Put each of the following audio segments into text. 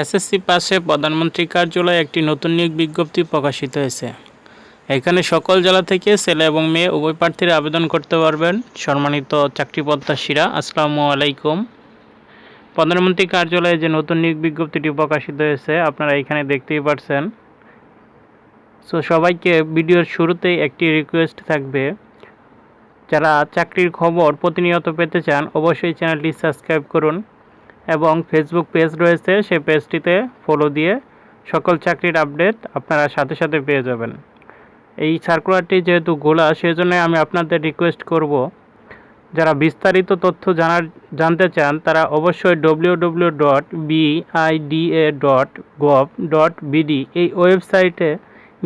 SSC পাশে প্রধানমন্ত্রী কার্যালয়ে একটি নতুন নিয়োগ বিজ্ঞপ্তি প্রকাশিত হয়েছে। এখানে সকল জেলা থেকে ছেলে এবং মেয়ে উভয় প্রার্থীরা আবেদন করতে পারবেন। সম্মানিত চাকরি প্রত্যাশীরা, আসসালামু আলাইকুম। প্রধানমন্ত্রী কার্যালয়ে যে নতুন নিয়োগ বিজ্ঞপ্তিটি প্রকাশিত হয়েছে, আপনারা এখানে দেখতেই পারছেন। সো সবাইকে ভিডিওর শুরুতেই একটি রিকোয়েস্ট থাকবে। যারা চাকরির খবর প্রতিনিয়ত পেতে চান, অবশ্যই চ্যানেলটি সাবস্ক্রাইব করুন। এবং ফেসবুক পেজ রয়েছে, সেই পেজটিতে ফলো দিয়ে সকল চাকরির আপডেট আপনারা সাথে সাথে পেয়ে যাবেন। এই সার্কুলারটি যেহেতু গোলা, সেজন্য আমি আপনাদের রিকোয়েস্ট করব, যারা বিস্তারিত তথ্য জানার, জানতে চান, তারা অবশ্যই W W dot BIDA dot gov dot BD এই ওয়েবসাইটে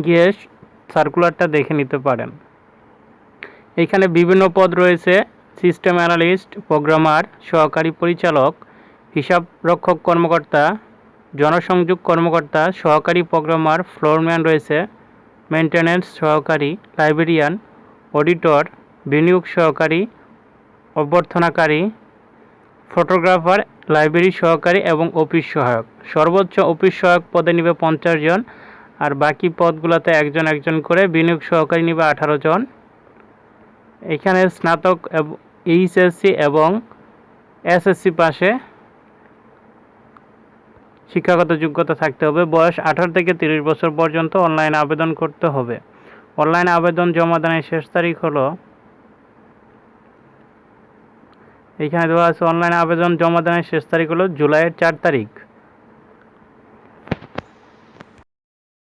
গিয়ে সার্কুলারটা দেখে নিতে পারেন। এখানে বিভিন্ন পদ রয়েছে সিস্টেম অ্যানালিস্ট প্রোগ্রামার সহকারী পরিচালক হিসাব রক্ষক কর্মকর্তা, জনসংযোগ কর্মকর্তা, সহকারী প্রোগ্রামার, ফ্লোরম্যান রয়েছে মেনটেন্যান্স সহকারী, লাইব্রেরিয়ান, অডিটর, বিনিয়োগ সহকারী, অভ্যর্থনাকারী, ফটোগ্রাফার, লাইব্রেরি সহকারী এবং অফিস সহায়ক। সর্বোচ্চ অফিস সহায়ক পদে নিবে পঞ্চাশ জন আর বাকি পদগুলোতে একজন একজন করে বিনিয়োগ সহকারী নিবে আঠারো জন। এখানে স্নাতক এইচএসসি এবং এসএসসি পাশে শিক্ষাগত যোগ্যতা থাকতে হবে। বয়স আঠারো থেকে তিরিশ বছর পর্যন্ত অনলাইন আবেদন করতে হবে। অনলাইন আবেদন জমা দানের শেষ তারিখ হলো এখানে দেওয়া আছে, অনলাইন আবেদন জমা দানের শেষ তারিখ হলো জুলাইয়ের চার তারিখ।